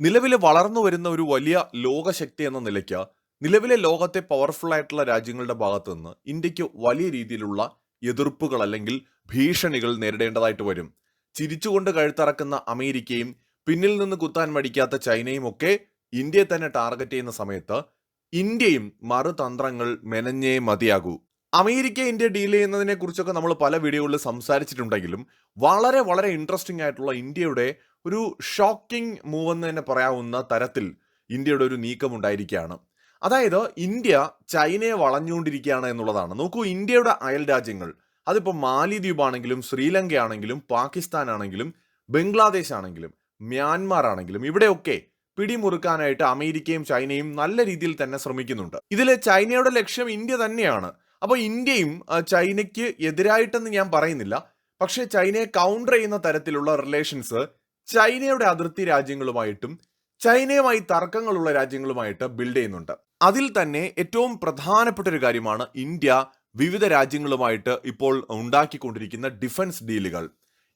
നിലവിലെ വളർന്നു വരുന്ന ഒരു വലിയ ലോകശക്തി എന്ന നിലയ്ക്ക് നിലവിലെ ലോകത്തെ പവർഫുൾ ആയിട്ടുള്ള രാജ്യങ്ങളുടെ ഭാഗത്തു നിന്ന് ഇന്ത്യയ്ക്ക് വലിയ രീതിയിലുള്ള എതിർപ്പുകൾ അല്ലെങ്കിൽ ഭീഷണികൾ നേരിടേണ്ടതായിട്ട് വരും. ചിരിച്ചുകൊണ്ട് കഴുത്തറക്കുന്ന അമേരിക്കയും പിന്നിൽ നിന്ന് കുത്താൻ മടിക്കാത്ത ചൈനയും ഒക്കെ ഇന്ത്യയെ തന്നെ ടാർഗറ്റ് ചെയ്യുന്ന സമയത്ത് ഇന്ത്യയും മറുതന്ത്രങ്ങൾ മെനഞ്ഞേ മതിയാകൂ. അമേരിക്ക ഇന്ത്യ ഡീൽ ചെയ്യുന്നതിനെ കുറിച്ചൊക്കെ നമ്മൾ പല വീഡിയോകളിൽ സംസാരിച്ചിട്ടുണ്ടെങ്കിലും വളരെ വളരെ ഇൻട്രസ്റ്റിംഗ് ആയിട്ടുള്ള ഇന്ത്യയുടെ ഒരു ഷോക്കിംഗ് മൂവ് എന്ന് തന്നെ പറയാവുന്ന തരത്തിൽ ഇന്ത്യയുടെ ഒരു നീക്കം ഉണ്ടായിരിക്കുകയാണ് അതായത് ഇന്ത്യ ചൈനയെ വളഞ്ഞുകൊണ്ടിരിക്കുകയാണ് എന്നുള്ളതാണ്. നോക്കൂ ഇന്ത്യയുടെ അയൽ രാജ്യങ്ങൾ അതിപ്പോൾ മാലിദ്വീപ് ആണെങ്കിലും ശ്രീലങ്ക ആണെങ്കിലും പാകിസ്ഥാൻ ആണെങ്കിലും ബംഗ്ലാദേശ് ആണെങ്കിലും മ്യാൻമാർ ആണെങ്കിലും ഇവിടെയൊക്കെ പിടിമുറുക്കാനായിട്ട് അമേരിക്കയും ചൈനയും നല്ല രീതിയിൽ തന്നെ ശ്രമിക്കുന്നുണ്ട്. ഇതിൽ ചൈനയുടെ ലക്ഷ്യം ഇന്ത്യ തന്നെയാണ്. അപ്പോൾ ഇന്ത്യയും ചൈനയ്ക്ക് എതിരായിട്ടെന്ന് ഞാൻ പറയുന്നില്ല. പക്ഷേ ചൈനയെ കൗണ്ടർ ചെയ്യുന്ന തരത്തിലുള്ള റിലേഷൻസ് ചൈനയുടെ അതിർത്തി രാജ്യങ്ങളുമായിട്ടും ചൈനയുമായി തർക്കങ്ങളുള്ള രാജ്യങ്ങളുമായിട്ട് ബിൽഡ് ചെയ്യുന്നുണ്ട്. അതിൽ തന്നെ ഏറ്റവും പ്രധാനപ്പെട്ട ഒരു കാര്യമാണ് ഇന്ത്യ വിവിധ രാജ്യങ്ങളുമായിട്ട് ഇപ്പോൾ ഉണ്ടാക്കിക്കൊണ്ടിരിക്കുന്ന ഡിഫൻസ് ഡീലുകൾ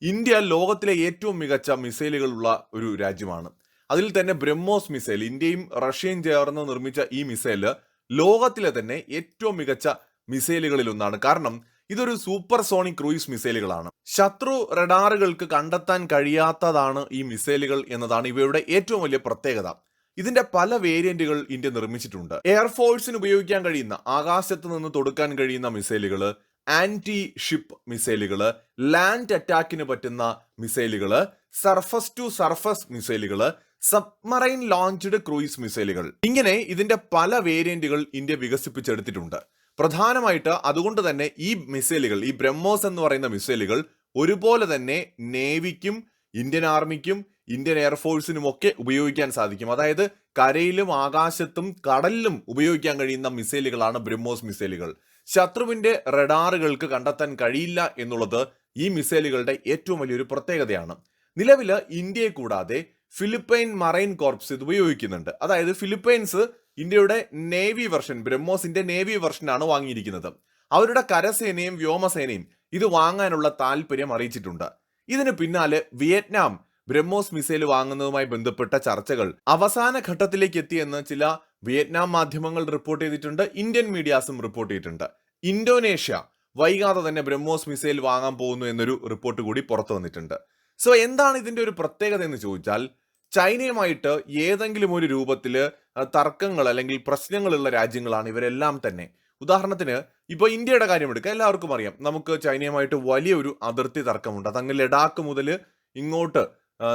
ഇന്ത്യ ലോകത്തിലെ ഏറ്റവും മികച്ച മിസൈലുകളുള്ള ഒരു രാജ്യമാണ്. അതിൽ തന്നെ ബ്രഹ്മോസ് മിസൈൽ ഇന്ത്യയും റഷ്യയും ചേർന്ന് നിർമ്മിച്ച ഈ മിസൈൽ ലോകത്തിലെ തന്നെ ഏറ്റവും മികച്ച മിസൈലുകളിൽ ഒന്നാണ് കാരണം ഇതൊരു സൂപ്പർ സോണിക് ക്രൂയിസ് മിസൈലുകളാണ്. ശത്രു റഡാറുകൾക്ക് കണ്ടെത്താൻ കഴിയാത്തതാണ് ഈ മിസൈലുകൾ എന്നതാണ് ഇവയുടെ ഏറ്റവും വലിയ പ്രത്യേകത. ഇതിന്റെ പല വേരിയന്റുകൾ ഇന്ത്യ നിർമ്മിച്ചിട്ടുണ്ട്. എയർഫോഴ്സിന് ഉപയോഗിക്കാൻ കഴിയുന്ന ആകാശത്ത് നിന്ന് തൊടുക്കാൻ കഴിയുന്ന മിസൈലുകൾ ആന്റി ഷിപ്പ് മിസൈലുകൾ ലാൻഡ് അറ്റാക്കിന് പറ്റുന്ന മിസൈലുകൾ സർഫസ് ടു സർഫസ് മിസൈലുകൾ സബ്മറൈൻ ലോഞ്ച്ഡ് ക്രൂയിസ് മിസൈലുകൾ. ഇങ്ങനെ ഇതിന്റെ പല വേരിയന്റുകൾ ഇന്ത്യ വികസിപ്പിച്ചെടുത്തിട്ടുണ്ട്. പ്രധാനമായിട്ട് അതുകൊണ്ട് തന്നെ ഈ മിസൈലുകൾ ഈ ബ്രഹ്മോസ് എന്ന് പറയുന്ന മിസൈലുകൾ ഒരുപോലെ തന്നെ നേവിക്കും ഇന്ത്യൻ ആർമിക്കും ഇന്ത്യൻ എയർഫോഴ്സിനും ഒക്കെ ഉപയോഗിക്കാൻ സാധിക്കും. അതായത് കരയിലും ആകാശത്തും കടലിലും ഉപയോഗിക്കാൻ കഴിയുന്ന മിസൈലുകളാണ് ബ്രഹ്മോസ് മിസൈലുകൾ. ശത്രുവിന്റെ റഡാറുകൾക്ക് കണ്ടെത്താൻ കഴിയില്ല എന്നുള്ളത് ഈ മിസൈലുകളുടെ ഏറ്റവും വലിയൊരു പ്രത്യേകതയാണ്. നിലവിൽ ഇന്ത്യയെ കൂടാതെ ഫിലിപ്പൈൻ മറൈൻ കോർപ്സ് ഇത് ഉപയോഗിക്കുന്നുണ്ട്. അതായത് ഫിലിപ്പൈൻസ് ഇന്ത്യയുടെ നേവി വെർഷൻ ബ്രഹ്മോസിന്റെ നേവി വെർഷനാണ് വാങ്ങിയിരിക്കുന്നത്. അവരുടെ കരസേനയും വ്യോമസേനയും ഇത് വാങ്ങാനുള്ള താല്പര്യം അറിയിച്ചിട്ടുണ്ട്. ഇതിന് പിന്നാലെ വിയറ്റ്നാം ബ്രഹ്മോസ് മിസൈൽ വാങ്ങുന്നതുമായി ബന്ധപ്പെട്ട ചർച്ചകൾ അവസാന ഘട്ടത്തിലേക്ക് എത്തിയെന്ന് ചില വിയറ്റ്നാം മാധ്യമങ്ങൾ റിപ്പോർട്ട് ചെയ്തിട്ടുണ്ട് ഇന്ത്യൻ മീഡിയാസും റിപ്പോർട്ട് ചെയ്തിട്ടുണ്ട്. ഇന്തോനേഷ്യ വൈകാതെ തന്നെ ബ്രഹ്മോസ് മിസൈൽ വാങ്ങാൻ പോകുന്നു എന്നൊരു റിപ്പോർട്ട് കൂടി പുറത്തു വന്നിട്ടുണ്ട്. സോ എന്താണ് ഇതിന്റെ ഒരു പ്രത്യേകത എന്ന് ചോദിച്ചാൽ ചൈനയുമായിട്ട് ഏതെങ്കിലും ഒരു രൂപത്തിൽ തർക്കങ്ങൾ അല്ലെങ്കിൽ പ്രശ്നങ്ങളുള്ള രാജ്യങ്ങളാണ് ഇവരെല്ലാം തന്നെ. ഉദാഹരണത്തിന് ഇപ്പോൾ ഇന്ത്യയുടെ കാര്യം എടുക്കുക എല്ലാവർക്കും അറിയാം. നമുക്ക് ചൈനയുമായിട്ട് വലിയൊരു അതിർത്തി തർക്കമുണ്ട്. അതങ്ങ് ലഡാക്ക് മുതൽ ഇങ്ങോട്ട്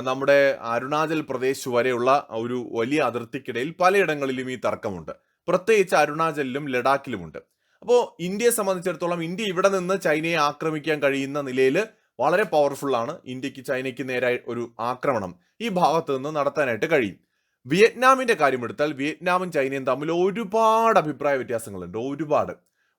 നമ്മുടെ അരുണാചൽ പ്രദേശ് വരെയുള്ള ഒരു വലിയ അതിർത്തിക്കിടയിൽ പലയിടങ്ങളിലും ഈ തർക്കമുണ്ട്. പ്രത്യേകിച്ച് അരുണാചലിലും ലഡാക്കിലുമുണ്ട്. അപ്പോൾ ഇന്ത്യയെ സംബന്ധിച്ചിടത്തോളം ഇന്ത്യ ഇവിടെ നിന്ന് ചൈനയെ ആക്രമിക്കാൻ കഴിയുന്ന നിലയിൽ വളരെ പവർഫുള്ളാണ് ഇന്ത്യയ്ക്ക് ചൈനയ്ക്ക് നേരായ ഒരു ആക്രമണം ഈ ഭാഗത്ത് നിന്ന് നടത്താനായിട്ട് കഴിയും. വിയറ്റ്നാമിന്റെ കാര്യമെടുത്താൽ വിയറ്റ്നാമും ചൈനയും തമ്മിൽ ഒരുപാട് അഭിപ്രായ വ്യത്യാസങ്ങളുണ്ട്. ഒരുപാട്.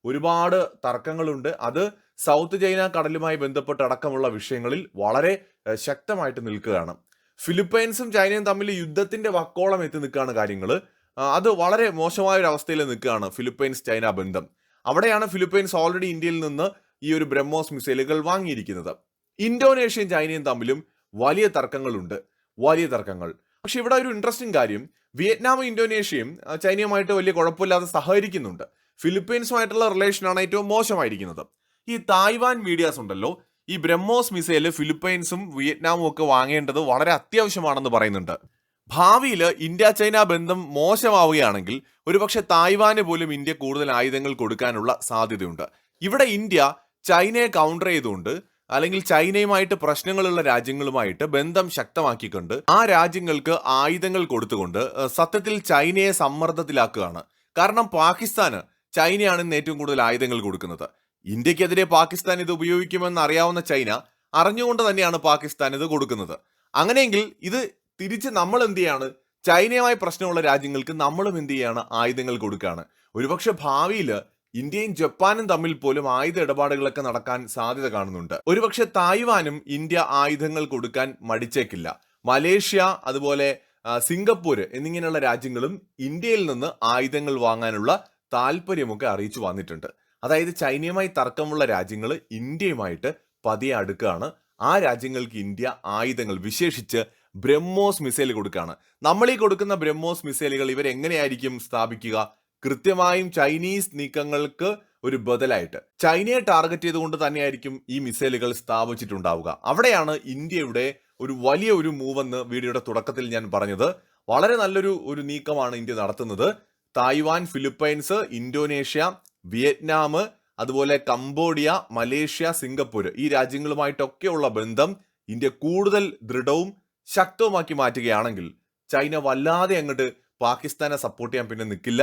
ഒരുപാട് തർക്കങ്ങളുണ്ട്. അത് സൗത്ത് ചൈന കടലുമായി ബന്ധപ്പെട്ട് അടക്കമുള്ള വിഷയങ്ങളിൽ വളരെ ശക്തമായിട്ട് നിൽക്കുകയാണ്. ഫിലിപ്പൈൻസും ചൈനയും തമ്മിൽ യുദ്ധത്തിന്റെ വക്കോളം എത്തി നിൽക്കുകയാണ് കാര്യങ്ങൾ അത് വളരെ മോശമായ ഒരു അവസ്ഥയിൽ നിൽക്കുകയാണ് ഫിലിപ്പൈൻസ് ചൈന ബന്ധം. അവിടെയാണ് ഫിലിപ്പൈൻസ് ഓൾറെഡി ഇന്ത്യയിൽ നിന്ന് ഈ ഒരു ബ്രഹ്മോസ് മിസൈലുകൾ വാങ്ങിയിരിക്കുന്നത്. ഇന്തോനേഷ്യയും ചൈനയും തമ്മിലും വലിയ തർക്കങ്ങളുണ്ട്. വലിയ തർക്കങ്ങൾ. പക്ഷെ ഇവിടെ ഒരു ഇൻട്രസ്റ്റിംഗ് കാര്യം. വിയറ്റ്നാമും ഇന്തോനേഷ്യയും ചൈനയുമായിട്ട് വലിയ കുഴപ്പമില്ലാതെ സഹകരിക്കുന്നുണ്ട്. ഫിലിപ്പീൻസുമായിട്ടുള്ള റിലേഷനാണ് ഏറ്റവും മോശമായിരിക്കുന്നത്. ഈ തായ്വാൻ മീഡിയാസ് ഉണ്ടല്ലോ. ഈ ബ്രഹ്മോസ് മിസൈൽ ഫിലിപ്പൈൻസും വിയറ്റ്നാമും ഒക്കെ വാങ്ങേണ്ടത് വളരെ അത്യാവശ്യമാണെന്ന് പറയുന്നുണ്ട്. ഭാവിയിൽ ഇന്ത്യ ചൈന ബന്ധം മോശമാവുകയാണെങ്കിൽ ഒരുപക്ഷെ തായ്വാന് പോലും ഇന്ത്യ കൂടുതൽ ആയുധങ്ങൾ കൊടുക്കാനുള്ള സാധ്യതയുണ്ട്. ഇവിടെ ഇന്ത്യ ചൈനയെ കൗണ്ടർ ചെയ്തുകൊണ്ട് അല്ലെങ്കിൽ ചൈനയുമായിട്ട് പ്രശ്നങ്ങളുള്ള രാജ്യങ്ങളുമായിട്ട് ബന്ധം ശക്തമാക്കിക്കൊണ്ട് ആ രാജ്യങ്ങൾക്ക് ആയുധങ്ങൾ കൊടുത്തുകൊണ്ട് സത്യത്തിൽ ചൈനയെ സമ്മർദ്ദത്തിലാക്കുകയാണ്. കാരണം പാകിസ്ഥാന് ചൈനയാണ് ഏറ്റവും കൂടുതൽ ആയുധങ്ങൾ കൊടുക്കുന്നത്. ഇന്ത്യക്കെതിരെ പാകിസ്ഥാൻ ഇത് ഉപയോഗിക്കുമെന്ന് അറിയാവുന്ന ചൈന അറിഞ്ഞുകൊണ്ട് തന്നെയാണ് പാകിസ്ഥാൻ ഇത് കൊടുക്കുന്നത്. അങ്ങനെയെങ്കിൽ ഇത് തിരിച്ച് നമ്മൾ എന്ത് ചെയ്യാണ്? ചൈനയുമായി പ്രശ്നമുള്ള രാജ്യങ്ങൾക്ക് നമ്മളും എന്ത് ചെയ്യാണ്? ആയുധങ്ങൾ കൊടുക്കുകയാണ്. ഒരുപക്ഷെ ഭാവിയിൽ ഇന്ത്യയും ജപ്പാനും തമ്മിൽ പോലും ആയുധ ഇടപാടുകളൊക്കെ നടക്കാൻ സാധ്യത കാണുന്നുണ്ട്. ഒരുപക്ഷെ തായ്വാനും ഇന്ത്യ ആയുധങ്ങൾ കൊടുക്കാൻ മടിച്ചേക്കില്ല. മലേഷ്യ അതുപോലെ സിംഗപ്പൂർ എന്നിങ്ങനെയുള്ള രാജ്യങ്ങളും ഇന്ത്യയിൽ നിന്ന് ആയുധങ്ങൾ വാങ്ങാനുള്ള താല്പര്യമൊക്കെ അറിയിച്ചു വന്നിട്ടുണ്ട്. അതായത് ചൈനയുമായി തർക്കമുള്ള രാജ്യങ്ങൾ ഇന്ത്യയുമായിട്ട് പതിയെ അടുക്കുകയാണ്. ആ രാജ്യങ്ങൾക്ക് ഇന്ത്യ ആയുധങ്ങൾ വിശേഷിച്ച് ബ്രഹ്മോസ് മിസൈൽ കൊടുക്കുകയാണ്. നമ്മൾ ഈ കൊടുക്കുന്ന ബ്രഹ്മോസ് മിസൈലുകൾ ഇവരെങ്ങനെയായിരിക്കും സ്ഥാപിക്കുക? കൃത്യമായും ചൈനീസ് നീക്കങ്ങൾക്ക് ഒരു ബദലായിട്ട്. ചൈനയെ ടാർഗറ്റ് ചെയ്തുകൊണ്ട് തന്നെയായിരിക്കും ഈ മിസൈലുകൾ സ്ഥാപിച്ചിട്ടുണ്ടാവുക. അവിടെയാണ് ഇന്ത്യയുടെ ഒരു വലിയ ഒരു മൂവ് എന്ന് വീഡിയോയുടെ തുടക്കത്തിൽ ഞാൻ പറഞ്ഞത്. വളരെ നല്ലൊരു ഒരു നീക്കമാണ് ഇന്ത്യ നടത്തുന്നത്. തായ്വാൻ ഫിലിപ്പൈൻസ് ഇന്തോനേഷ്യ വിയറ്റ്നാം അതുപോലെ കംബോഡിയ മലേഷ്യ സിംഗപ്പൂർ ഈ രാജ്യങ്ങളുമായിട്ടൊക്കെയുള്ള ബന്ധം ഇന്ത്യ കൂടുതൽ ദൃഢവും ശക്തവുമാക്കി മാറ്റുകയാണെങ്കിൽ ചൈന വല്ലാതെ അങ്ങോട്ട് പാകിസ്ഥാനെ സപ്പോർട്ട് ചെയ്യാൻ പിന്നെ നിൽക്കില്ല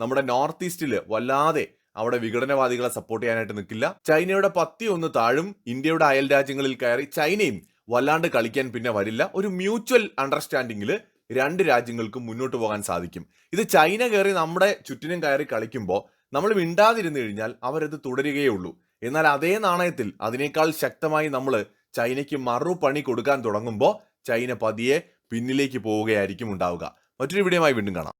നമ്മുടെ നോർത്ത് ഈസ്റ്റിൽ വല്ലാതെ അവിടെ വിഘടനവാദികളെ സപ്പോർട്ട് ചെയ്യാനായിട്ട് നിൽക്കില്ല ചൈനയുടെ പത്തി ഒന്ന് താഴും. ഇന്ത്യയുടെ അയൽ രാജ്യങ്ങളിൽ കയറി ചൈനയും വല്ലാണ്ട് കളിക്കാൻ പിന്നെ വരില്ല. ഒരു മ്യൂച്വൽ അണ്ടർസ്റ്റാൻഡിങ്ങിൽ രണ്ട് രാജ്യങ്ങൾക്കും മുന്നോട്ട് പോകാൻ സാധിക്കും. ഇത് ചൈന കയറി നമ്മുടെ ചുറ്റിനും കയറി കളിക്കുമ്പോൾ നമ്മൾ മിണ്ടാതിരുന്നു കഴിഞ്ഞാൽ അവരത് തുടരുകയേ ഉള്ളൂ. എന്നാൽ അതേ നാണയത്തിൽ അതിനേക്കാൾ ശക്തമായി നമ്മൾ ചൈനയ്ക്ക് മറുപണി കൊടുക്കാൻ തുടങ്ങുമ്പോൾ ചൈന പതിയെ പിന്നിലേക്ക് പോവുകയായിരിക്കും ഉണ്ടാവുക. മറ്റൊരു വീഡിയോയുമായി വീണ്ടും കാണാം.